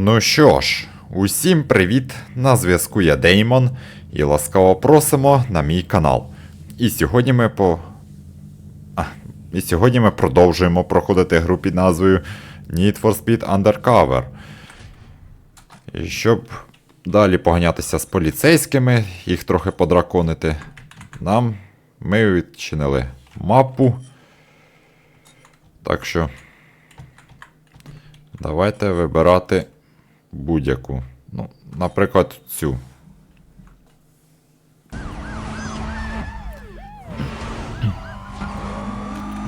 Ну що ж, усім привіт! На зв'язку я Деймон і ласкаво просимо на мій канал. І сьогодні ми по. А, і сьогодні ми продовжуємо проходити гру під назвою Need for Speed Undercover. І щоб далі поганятися з поліцейськими, їх трохи подраконити, нам ми відчинили мапу. Так що. Давайте вибирати будь-яку. Ну, наприклад, цю.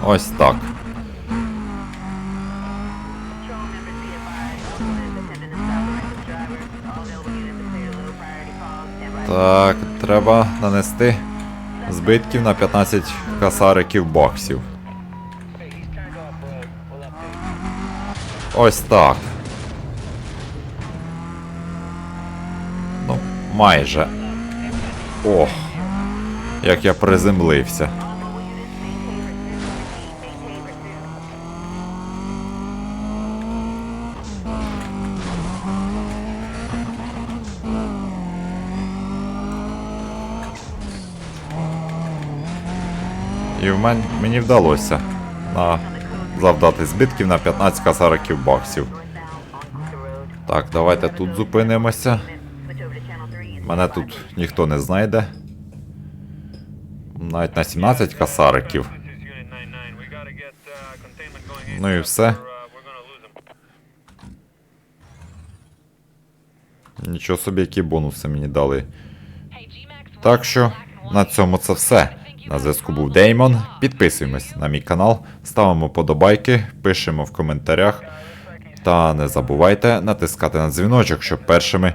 Ось так. Так, треба нанести збитків на 15 касариків баксів. Ось так. Майже. Ох, як я приземлився. І в мен... мені вдалося на... завдати збитків на 15 касариків баксів. Так, давайте тут зупинимося. Мене тут ніхто не знайде. Навіть на 17 касариків. Ну і все. Нічого собі, які бонуси мені дали. Так що на цьому це все. На зв'язку був Деймон. Підписуємось на мій канал, ставимо подобайки, пишемо в коментарях. Та не забувайте натискати на дзвіночок, щоб першими